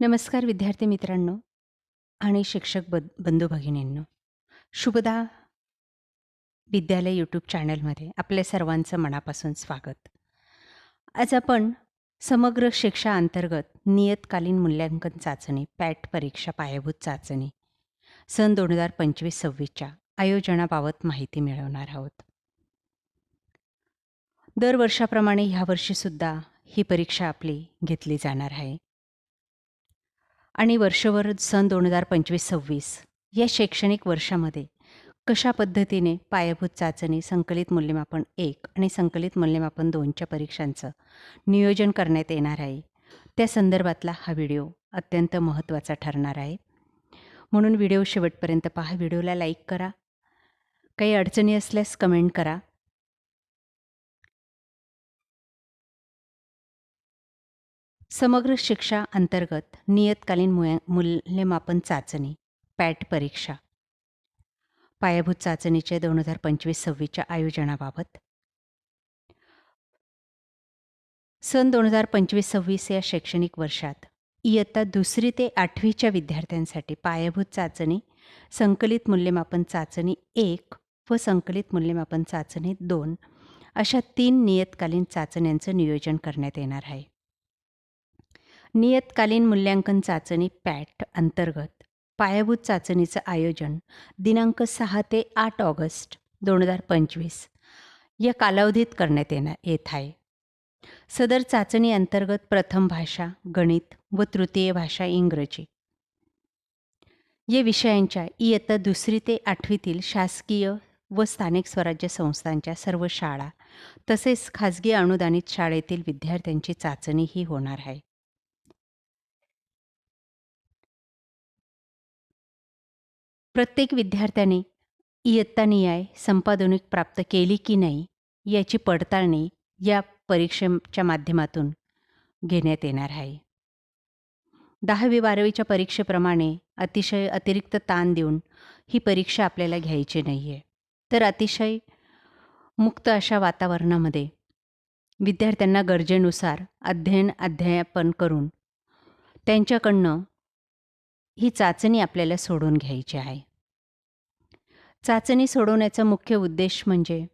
नमस्कार विद्यार्थी मित्रांनो आणि शिक्षक ब बंधू भगिनींनो. शुभदा विद्यालय यूट्यूब चॅनलमध्ये आपल्या सर्वांचं मनापासून स्वागत. आज आपण समग्र शिक्षा अंतर्गत नियतकालीन मूल्यांकन चाचणी पॅट परीक्षा पायाभूत चाचणी सन दोन हजार पंचवीस सव्वीसच्या आयोजनाबाबत माहिती मिळवणार आहोत. दरवर्षाप्रमाणे ह्या वर्षीसुद्धा ही परीक्षा आपली घेतली जाणार आहे. आणि वर्षभर सन दोन हजार पंचवीस सव्वीस या शैक्षणिक वर्षामध्ये कशा पद्धतीने पायाभूत चाचणी संकलित मूल्यमापन एक आणि संकलित मूल्यमापन दोनच्या परीक्षांचं नियोजन करण्यात येणार आहे? त्या संदर्भातला हा व्हिडिओ अत्यंत महत्त्वाचा ठरणार आहे. म्हणून व्हिडिओ शेवटपर्यंत पहा. व्हिडिओला लाईक करा. काही अडचणी असल्यास कमेंट करा. समग्र शिक्षा अंतर्गत नियतकालीन मुया मूल्यमापन चाचणी पॅट परीक्षा. पायाभूत चाचणीच्या दोन हजार पंचवीस सव्वीसच्या आयोजनाबाबत. सन दोन हजार पंचवीस सव्वीस या शैक्षणिक वर्षात इयत्ता दुसरी ते आठवीच्या विद्यार्थ्यांसाठी पायाभूत चाचणी संकलित मूल्यमापन चाचणी एक व संकलित मूल्यमापन चाचणी दोन अशा तीन नियतकालीन चाचण्यांचं नियोजन करण्यात येणार आहे. नियतकालीन मूल्यांकन चाचणी पॅट अंतर्गत पायाभूत चाचणीचं आयोजन दिनांक सहा ते आठ ऑगस्ट दोन हजार पंचवीस या कालावधीत करण्यात येणार येत आहे. सदर चाचणी अंतर्गत प्रथम भाषा गणित व तृतीय भाषा इंग्रजी. या विषयांच्या इयत्ता दुसरी ते आठवीतील शासकीय व स्थानिक स्वराज्य संस्थांच्या सर्व शाळा तसेच खाजगी अनुदानित शाळेतील विद्यार्थ्यांची चाचणी ही होणार आहे. प्रत्येक विद्यार्थ्याने इयत्ता नियाय संपादनिक प्राप्त केली की नाही याची पडताळणी या परीक्षेच्या माध्यमातून घेण्यात येणार आहे. दहावी बारावीच्या परीक्षेप्रमाणे अतिशय अतिरिक्त ताण देऊन ही परीक्षा आपल्याला घ्यायची नाही आहे तर अतिशय मुक्त अशा वातावरणामध्ये विद्यार्थ्यांना गरजेनुसार अध्ययन अध्यापन करून त्यांच्याकडनं ही चाचणी आपल्याला सोडून घ्यायची आहे. चाचणी सोडवण्याचा मुख्य उद्देश म्हणजे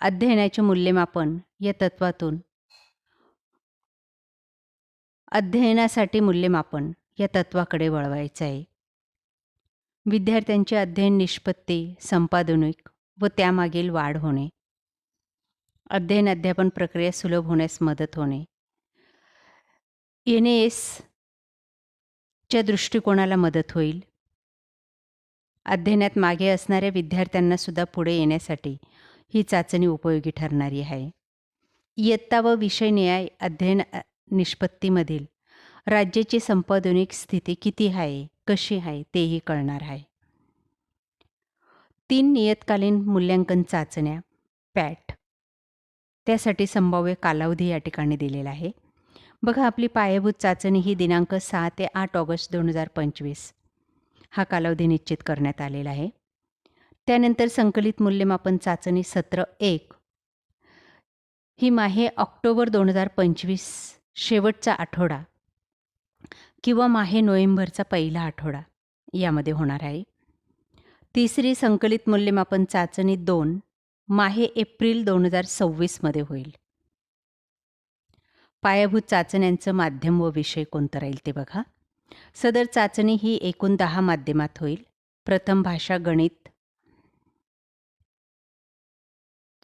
अध्ययनाचे मूल्यमापन या तत्वातून. अध्ययनासाठी मूल्यमापन या तत्वाकडे वळवायचं आहे विद्यार्थ्यांची अध्ययन निष्पत्ती संपादनिक व त्यामागील वाढ होणे. अध्ययन अध्यापन प्रक्रिया सुलभ होण्यास मदत होणे. एन एस च्या दृष्टिकोनाला मदत होईल. अध्ययनात मागे असणाऱ्या विद्यार्थ्यांनासुद्धा पुढे येण्यासाठी ही चाचणी उपयोगी ठरणारी आहे. इयत्ता व विषय न्याय अध्ययन निष्पत्तीमधील राज्याची संपादनिक स्थिती किती आहे कशी आहे तेही कळणार आहे. तीन नियतकालीन मूल्यांकन चाचण्या पॅट. त्यासाठी संभाव्य कालावधी या ठिकाणी दिलेला आहे. बघा आपली पायाभूत चाचणी ही दिनांक सहा ते आठ ऑगस्ट दोन हजार पंचवीस. हा कालावधी निश्चित करण्यात आलेला आहे. त्यानंतर संकलित मूल्यमापन चाचणी सत्र एक. ही माहे ऑक्टोबर दोन हजार पंचवीस शेवटचा आठवडा किंवा माहे नोव्हेंबरचा पहिला आठवडा यामध्ये होणार आहे. तिसरी संकलित मूल्यमापन चाचणी दोन माहे एप्रिल दोन हजार सव्वीसमध्ये होईल. पायाभूत चाचण्यांचं माध्यम व विषय कोणता राहील ते बघा. सदर चाचणी ही एकूण दहा माध्यमात होईल. प्रथम भाषा गणित.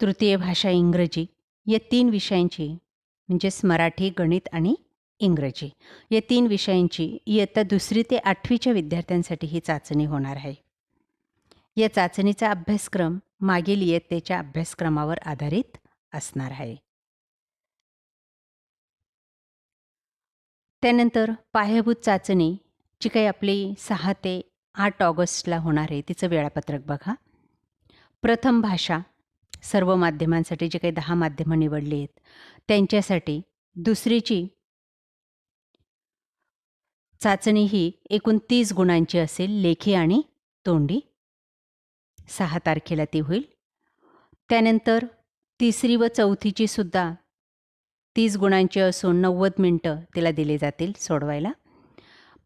तृतीय भाषा इंग्रजी. या तीन विषयांची म्हणजेच मराठी गणित आणि इंग्रजी या तीन विषयांची इयत्ता दुसरी ते आठवीच्या विद्यार्थ्यांसाठी ही चाचणी होणार आहे. या चाचणीचा अभ्यासक्रम मागील इयत्तेच्या अभ्यासक्रमावर आधारित असणार आहे. त्यानंतर पायाभूत चाचणी जी काही आपली सहा ते आठ ऑगस्टला होणार आहे तिचं वेळापत्रक बघा. प्रथम भाषा सर्व माध्यमांसाठी जे काही दहा माध्यमं निवडली आहेत त्यांच्यासाठी दुसरीची चाचणी ही एकूण तीस गुणांची असेल लेखी आणि तोंडी. सहा तारखेला ती होईल. त्यानंतर तिसरी व चौथीची सुद्धा तीस गुणांची असून नव्वद मिनटं तिला दिले जातील सोडवायला.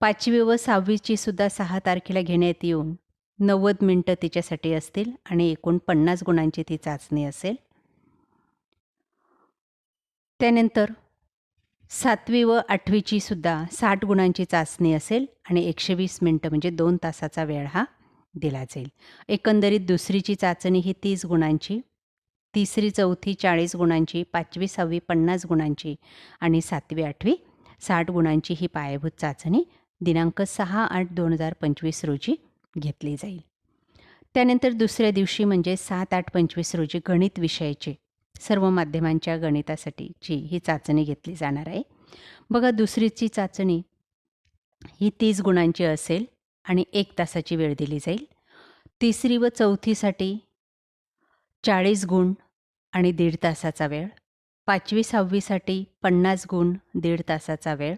पाचवी व सहावीची सुद्धा सहा तारखेला घेण्यात येऊन नव्वद मिनटं तिच्यासाठी असतील आणि एकूण पन्नास गुणांची ती चाचणी असेल. त्यानंतर सातवी व आठवीची सुद्धा साठ गुणांची चाचणी असेल आणि एकशे वीस मिनटं म्हणजे दोन तासाचा वेळ हा दिला जाईल. एकंदरीत दुसरीची चाचणी ही तीस गुणांची तिसरी चौथी चाळीस गुणांची पाचवी सहावी पन्नास गुणांची आणि सातवी आठवी साठ गुणांची ही पायाभूत चाचणी दिनांक सहा आठ दोन हजार पंचवीस रोजी घेतली जाईल. त्यानंतर दुसऱ्या दिवशी म्हणजे सात आठ पंचवीस रोजी गणित विषयाची सर्व माध्यमांच्या गणितासाठीची ही चाचणी घेतली जाणार आहे. बघा दुसरीची चाचणी ही तीस गुणांची असेल आणि एक तासाची वेळ दिली जाईल. तिसरी व चौथीसाठी चाळीस गुण आणि दीड तासाचा वेळ. पाचवी सहावीसाठी पन्नास गुण दीड तासाचा वेळ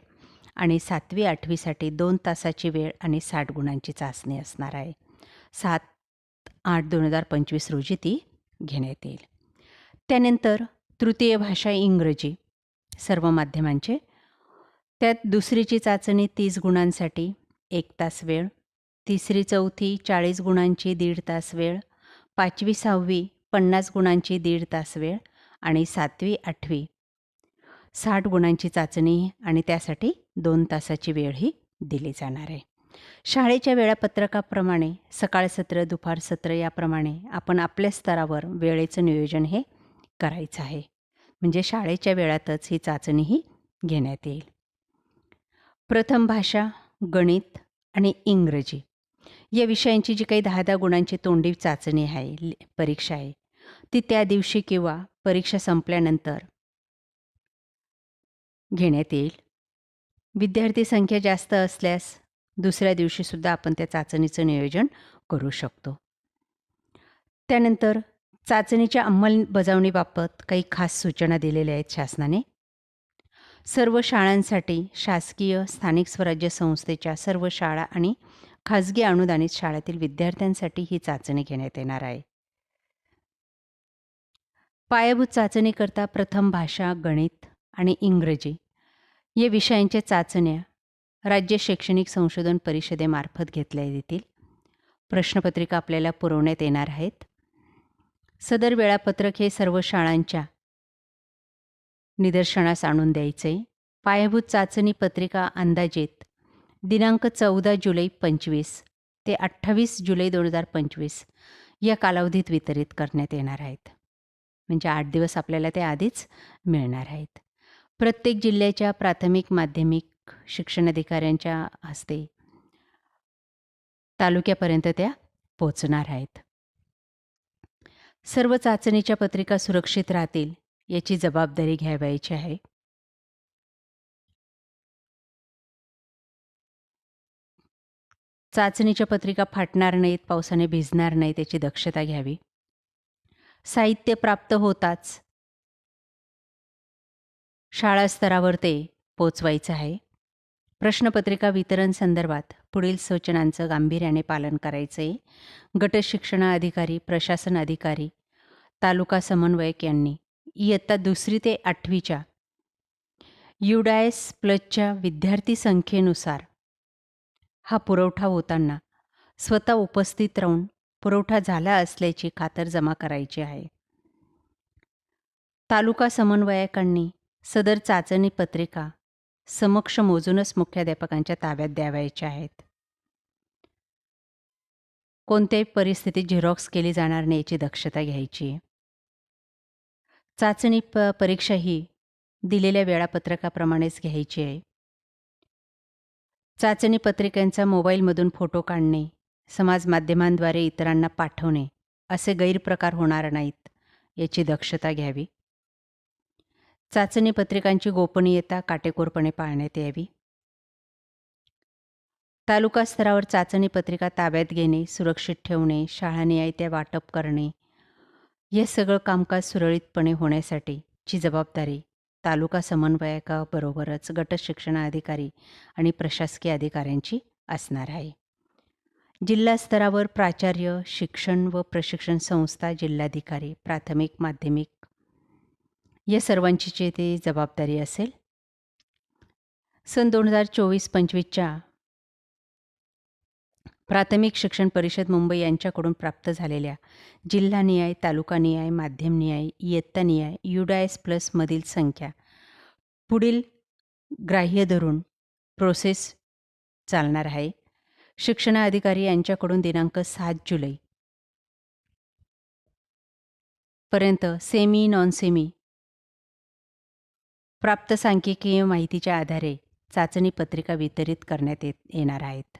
आणि सातवी आठवीसाठी दोन तासाची वेळ आणि साठ गुणांची चाचणी असणार आहे. सात आठ दोन हजार पंचवीस रोजी ती घेण्यात येईल. त्यानंतर तृतीय भाषा इंग्रजी. सर्व माध्यमांचे. त्यात दुसरीची चाचणी तीस गुणांसाठी एक तास वेळ. तिसरी चौथी चाळीस गुणांची दीड तास वेळ. पाचवी सहावी पन्नास गुणांची दीड तास वेळ आणि सातवी आठवी. साठ गुणांची चाचणी आणि त्यासाठी दोन तासाची वेळही दिली जाणार आहे. शाळेच्या वेळापत्रकाप्रमाणे सकाळ सत्र दुपार सत्र याप्रमाणे आपण आपल्या स्तरावर वेळेचं नियोजन हे करायचं आहे. म्हणजे शाळेच्या वेळातच ही चाचणीही घेण्यात येईल. प्रथम भाषा गणित आणि इंग्रजी. या विषयांची जी काही दहा दहा गुणांची तोंडी चाचणी आहे परीक्षा आहे ती त्या दिवशी किंवा परीक्षा संपल्यानंतर घेण्यात येईल. विद्यार्थी संख्या जास्त असल्यास दुसऱ्या दिवशीसुद्धा आपण त्या चाचणीचं नियोजन करू शकतो. त्यानंतर चाचणीच्या अंमलबजावणीबाबत काही खास सूचना दिलेल्या आहेत शासनाने. सर्व शाळांसाठी शासकीय स्थानिक स्वराज्य संस्थेच्या सर्व शाळा आणि खाजगी अनुदानित शाळेतील विद्यार्थ्यांसाठी ही चाचणी घेण्यात येणार आहे. पायाभूत चाचणीकरता प्रथम भाषा गणित आणि इंग्रजी. या विषयांच्या चाचण्या राज्य शैक्षणिक संशोधन परिषदेमार्फत घेतल्या येतील प्रश्नपत्रिका आपल्याला पुरवण्यात येणार आहेत. सदर वेळापत्रक हे सर्व शाळांच्या निदर्शनास आणून द्यायचे. पायाभूत चाचणी पत्रिका अंदाजेत दिनांक चौदा जुलै पंचवीस ते अठ्ठावीस जुलै दोन हजार पंचवीस या कालावधीत वितरित करण्यात येणार आहेत. म्हणजे आठ दिवस आपल्याला ते आधीच मिळणार आहेत. प्रत्येक जिल्ह्याच्या प्राथमिक माध्यमिक शिक्षणाधिकाऱ्यांच्या हस्ते तालुक्यापर्यंत त्या पोचणार आहेत. सर्व चाचणीच्या पत्रिका सुरक्षित राहतील याची जबाबदारी घ्यावायची आहे. चाचणीच्या पत्रिका फाटणार नाहीत पावसाने भिजणार नाहीत याची दक्षता घ्यावी. साहित्य प्राप्त होताच. शाळा स्तरावर ते पोचवायचं आहे. प्रश्नपत्रिका वितरण संदर्भात पुढील सूचनांचं गांभीर्याने पालन करायचं आहे गट शिक्षणाधिकारी प्रशासन अधिकारी तालुका समन्वयक यांनी इयत्ता दुसरी ते आठवीच्या युडायस प्लसच्या विद्यार्थी संख्येनुसार हा पुरवठा होताना स्वतः उपस्थित राहून पुरवठा झाला असल्याची खातर जमा करायची आहे. तालुका समन्वयकांनी सदर चाचणी पत्रिका समक्ष मोजूनच मुख्याध्यापकांच्या ताब्यात द्यावायच्या आहेत. कोणत्याही परिस्थितीत झेरॉक्स केली जाणार नाही याची दक्षता घ्यायची. चाचणी प परीक्षा ही दिलेल्या वेळापत्रकाप्रमाणेच घ्यायची आहे. चाचणी पत्रिकांचा मोबाईलमधून फोटो काढणे समाज माध्यमांद्वारे इतरांना पाठवणे असे गैरप्रकार होणार नाहीत याची दक्षता घ्यावी. चाचणी पत्रिकांची गोपनीयता काटेकोरपणे पाळण्यात यावी. तालुका स्तरावर चाचणी पत्रिका ताब्यात घेणे सुरक्षित ठेवणे शाळानिहाय त्या वाटप करणे हे सगळं कामकाज सुरळीतपणे होण्यासाठी ची जबाबदारी तालुका समन्वयकाबरोबरच गट शिक्षणाधिकारी आणि प्रशासकीय अधिकाऱ्यांची असणार आहे. जिल्हा स्तरावर प्राचार्य शिक्षण व प्रशिक्षण संस्था जिल्हाधिकारी प्राथमिक माध्यमिक या सर्वांची जे ते जबाबदारी असेल. सन दोन हजार चोवीस पंचवीसच्या प्राथमिक शिक्षण परिषद मुंबई यांच्याकडून प्राप्त झालेल्या जिल्हानिहाय तालुकानिहाय माध्यमनिहाय इयत्तानिहाय युडायस प्लसमधील संख्या पुढील ग्राह्य धरून प्रोसेस चालणार आहे. शिक्षणाधिकारी यांच्याकडून दिनांक सात जुलै पर्यंत सेमी नॉन सेमी प्राप्त सांख्यिकीय माहितीच्या आधारे चाचणी पत्रिका वितरित करण्यात येत येणार आहेत.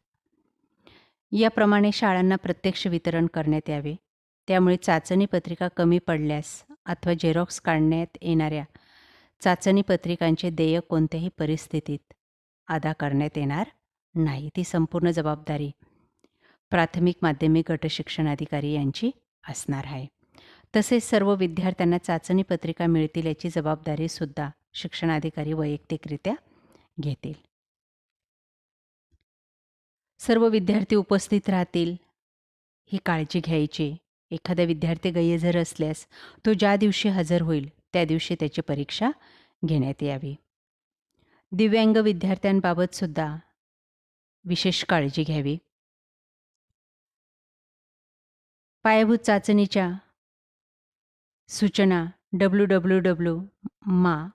याप्रमाणे शाळांना प्रत्यक्ष वितरण करण्यात यावे. त्यामुळे चाचणी पत्रिका कमी पडल्यास अथवा झेरॉक्स काढण्यात येणाऱ्या चाचणी पत्रिकांचे देय कोणत्याही परिस्थितीत अदा करण्यात येणार नाही ती संपूर्ण जबाबदारी प्राथमिक माध्यमिक गट शिक्षण अधिकारी यांची असणार आहे. तसेच सर्व विद्यार्थ्यांना चाचणी पत्रिका मिळतील याची जबाबदारीसुद्धा शिक्षणाधिकारी वैयक्तिकरित्या घेतील. सर्व विद्यार्थी उपस्थित राहतील ही काळजी घ्यायची. एखादा विद्यार्थी गैरहजर असल्यास तो ज्या दिवशी हजर होईल त्या दिवशी त्याची परीक्षा घेण्यात यावी. दिव्यांग विद्यार्थ्यांबाबत सुद्धा विशेष काळजी घ्यावी. पायाभूत चाचणीच्या सूचना डब्ल्यू डब्ल्यू डब्ल्यू मा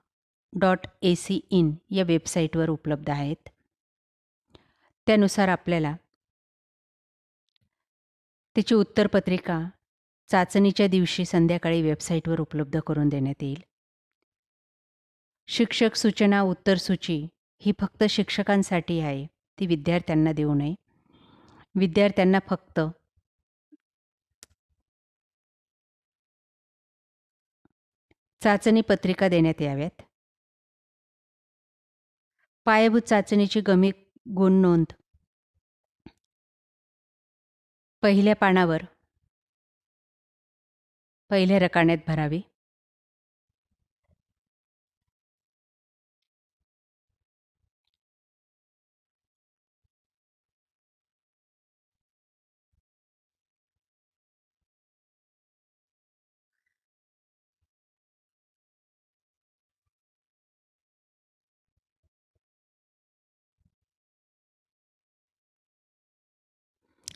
डॉट ए सी इन या वेबसाईटवर उपलब्ध आहेत. त्यानुसार आपल्याला त्याची उत्तरपत्रिका चाचणीच्या दिवशी संध्याकाळी वेबसाईटवर उपलब्ध करून देण्यात येईल. शिक्षक सूचना उत्तरसूची ही फक्त शिक्षकांसाठी आहे. ती विद्यार्थ्यांना देऊ नये. विद्यार्थ्यांना फक्त चाचणी पत्रिका देण्यात याव्यात. पायाभूत चाचणीची गमी गुण नोंद. पहिल्या पानावर पहिल्या रकाण्यात भरावी.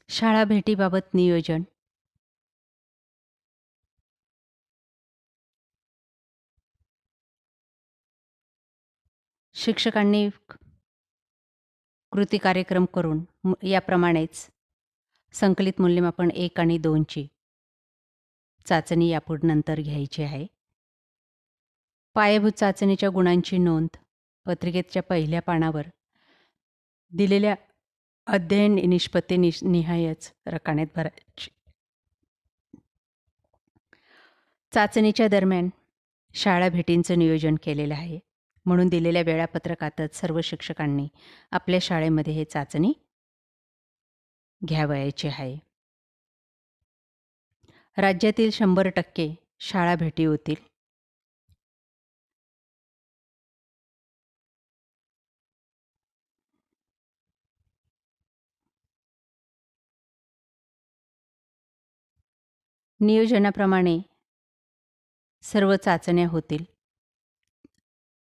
शाळा भेटीबाबत नियोजन. शिक्षकांनी कृती कार्यक्रम करून याप्रमाणेच संकलित मूल्यमापन एक आणि दोनची चाचणी यापुढे नंतर घ्यायची आहे. पायाभूत चाचणीच्या गुणांची नोंद पत्रिकेच्या पहिल्या पानावर दिलेल्या अध्ययन निष्पत्ती निश निहायच रकान्यात भरायची. चाचणीच्या दरम्यान शाळा भेटींचं नियोजन केलेलं आहे. म्हणून दिलेल्या वेळापत्रकातच सर्व शिक्षकांनी आपल्या शाळेमध्ये हे चाचणी घ्यावयाची आहे. राज्यातील शंभर टक्के शाळा भेटी होतील. नियोजनाप्रमाणे सर्व चाचण्या होतील.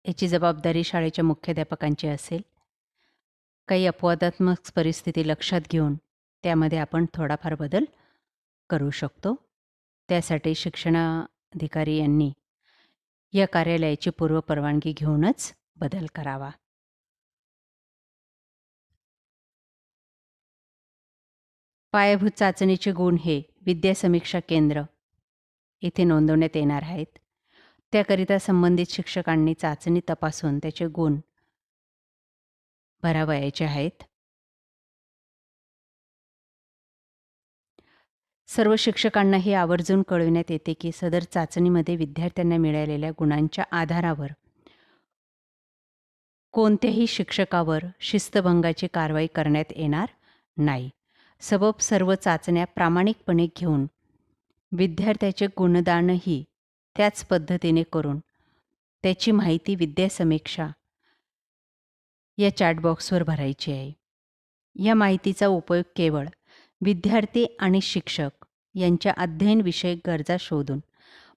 याची जबाबदारी शाळेच्या मुख्याध्यापकांची असेल. काही अपवादात्मक परिस्थिती लक्षात घेऊन त्यामध्ये आपण थोडाफार बदल करू शकतो. त्यासाठी शिक्षणाधिकारी यांनी या कार्यालयाची पूर्वपरवानगी घेऊनच बदल करावा. पायाभूत चाचणीचे गुण हे विद्यासमीक्षा केंद्र येथे नोंदवण्यात येणार आहेत. त्याकरिता संबंधित शिक्षकांनी चाचणी तपासून त्याचे गुण भरावयाचे आहेत. सर्व शिक्षकांना हे आवर्जून कळविण्यात येते की सदर चाचणीमध्ये विद्यार्थ्यांना मिळालेल्या गुणांच्या आधारावर कोणत्याही शिक्षकावर शिस्तभंगाची कारवाई करण्यात येणार नाही. सबब सर्व चाचण्या प्रामाणिकपणे घेऊन विद्यार्थ्याचे गुणदानही त्याच पद्धतीने करून त्याची माहिती विद्यासमीक्षा या चॅटबॉक्सवर भरायची आहे. या माहितीचा उपयोग केवळ विद्यार्थी आणि शिक्षक यांच्या अध्ययनविषयक गरजा शोधून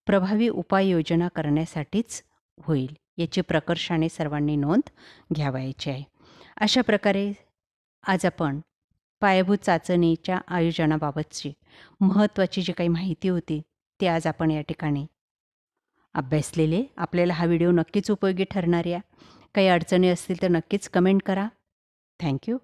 प्रभावी उपाययोजना करण्यासाठीच होईल याची प्रकर्षाने सर्वांनी नोंद घ्यावायची आहे. अशा प्रकारे आज आपण पायाभूत चाचणीच्या आयोजनाबाबतची महत्त्वाची जी काही माहिती होती ती आज आपण या ठिकाणी अभ्यासलेले आपल्याला हा व्हिडिओ नक्कीच उपयोगी ठरणार आहे. काही अडचणी असतील तर नक्कीच कमेंट करा. थँक्यू